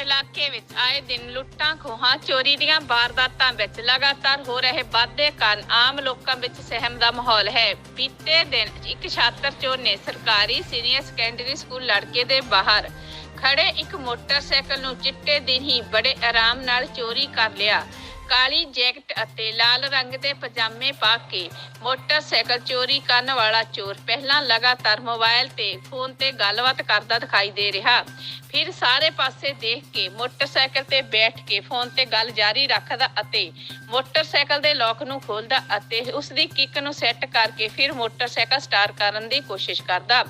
ਇਲਾਕੇ ਵਿੱਚ ਆਏ ਦਿਨ ਲੁੱਟਾਂ ਖੋਹਾਂ, ਚੋਰੀ ਦੀਆਂ ਵਾਰਦਾਤਾਂ ਵਿੱਚ ਲਗਾਤਾਰ ਹੋ ਰਹੇ ਵਾਧੇ ਕਾਰਨ ਆਮ ਲੋਕਾਂ ਵਿੱਚ ਸਹਿਮ ਦਾ ਮਾਹੌਲ ਹੈ। ਬੀਤੇ ਦਿਨ ਇੱਕ ਛਾਤਰ ਚੋਰ ਨੇ ਸਰਕਾਰੀ ਸੀਨੀਅਰ ਸੈਕੰਡਰੀ ਸਕੂਲ ਲੜਕੇ ਦੇ ਬਾਹਰ ਖੜੇ ਇੱਕ ਮੋਟਰਸਾਈਕਲ ਨੂੰ ਚਿੱਟੇ ਦਿਨ ਹੀ ਬੜੇ ਆਰਾਮ ਨਾਲ ਚੋਰੀ ਕਰ ਲਿਆ। ਕਾਲੀ ਜੈਕਟ ਅਤੇ ਲਾਲ ਰੰਗ ਦੇ ਪਜਾਮੇ ਪਾ ਕੇ ਮੋਟਰਸਾਈਕਲ ਚੋਰੀ ਕਰਨ ਵਾਲਾ ਚੋਰ ਪਹਿਲਾਂ ਲਗਾਤਾਰ ਮੋਬਾਈਲ ਤੇ ਫੋਨ ਤੇ ਗੱਲਬਾਤ ਕਰਦਾ ਦਿਖਾਈ ਦੇ ਰਿਹਾ। ਫਿਰ ਸਾਰੇ ਪਾਸੇ ਦੇਖ ਕੇ ਮੋਟਰਸਾਈਕਲ ਤੇ ਬੈਠ ਕੇ ਫੋਨ ਤੇ ਗੱਲ ਜਾਰੀ ਰੱਖਦਾ ਅਤੇ ਮੋਟਰਸਾਈਕਲ ਦੇ ਲੋਕ ਨੂੰ ਖੋਲਦਾ ਅਤੇ ਉਸ ਦੀ ਕਿੱਕ ਨੂੰ ਸੈੱਟ ਕਰਕੇ ਫਿਰ ਮੋਟਰਸਾਈਕਲ ਸਟਾਰਟ ਕਰਨ ਦੀ ਕੋਸ਼ਿਸ਼ ਕਰਦਾ।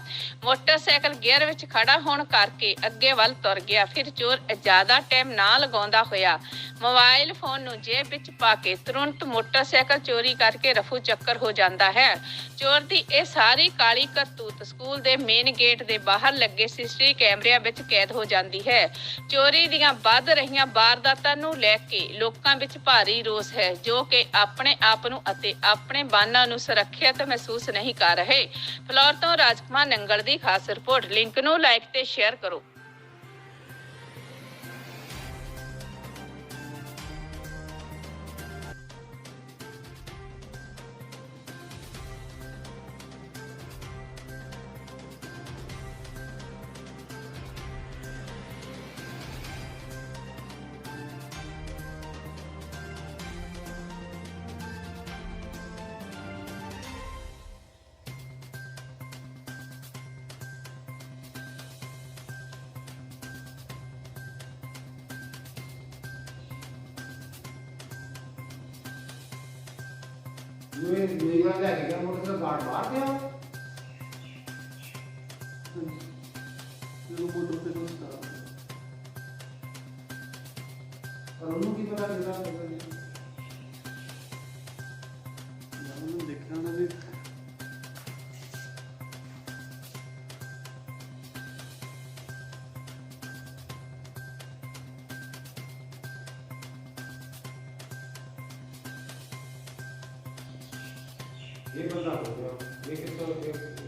ਮੋਟਰਸਾਈਕਲ ਗੇਅਰ ਵਿੱਚ ਖੜਾ ਹੋਣ ਕਰਕੇ ਅੱਗੇ ਵੱਲ ਤੁਰ ਗਿਆ। ਫਿਰ ਚੋਰ ਜ਼ਿਆਦਾ ਟਾਈਮ ਨਾ ਲਗਾਉਂਦਾ ਹੋਇਆ ਮੋਬਾਈਲ ਫੋਨ ਨੂੰ ਜੇਬ ਵਿੱਚ ਪਾ ਕੇ ਤੁਰੰਤ ਮੋਟਰਸਾਈਕਲ ਚੋਰੀ ਕਰਕੇ ਰਫੂ ਚੱਕਰ ਹੋ ਜਾਂਦਾ ਹੈ। ਚੋਰ ਦੀ ਇਹ ਸਾਰੀ ਕਾਲੀ ਕਰਤੂਤ ਸਕੂਲ ਦੇ ਮੇਨ ਗੇਟ ਦੇ ਬਾਹਰ ਲੱਗੇ ਸੀਸੀਟੀਵੀ ਕੈਮਰਿਆਂ ਵਿੱਚ ਕੈਦ ਹੋ ਜਾਂਦੀ ਹੈ। ਚੋਰੀ ਦੀਆਂ ਵੱਧ ਰਹੀਆਂ ਵਾਰਦਾਤਾਂ ਨੂੰ ਲੈ ਕੇ ਲੋਕਾਂ ਵਿੱਚ ਭਾਰੀ ਰੋਸ ਹੈ, ਜੋ ਕਿ ਆਪਣੇ ਆਪ ਨੂੰ ਅਤੇ ਆਪਣੇ ਬਾਨਾਂ ਨੂੰ ਸੁਰੱਖਿਅਤ ਮਹਿਸੂਸ ਨਹੀਂ ਕਰ ਰਹੇ। ਫਲੋਰ ਤੋਂ ਰਾਜਕੁਮਾਰ ਨੰਗਲ ਦੀ ਖਾਸ ਰਿਪੋਰਟ। ਲਿੰਕ ਨੂੰ ਲਾਈਕ ਤੇ ਸ਼ੇਅਰ ਕਰੋ। ਇਹ ਨੀਵਾ ਲੈ ਕੇ ਗਿਆ ਮੋਟਰ ਦਾ ਗਾਰਡ ਬਾਹਰ ਗਿਆ ਜਦੋਂ ਮੋਟਰ ਤੇ ਕੁਛ ਕਰਾ ਪਰ ਉਹਨੂੰ ਕੀ ਇਹ ਬੰਦਾ ਹੋ ਗਿਆ ਇਹ ਕਿੱਥੋਂ ਇਹ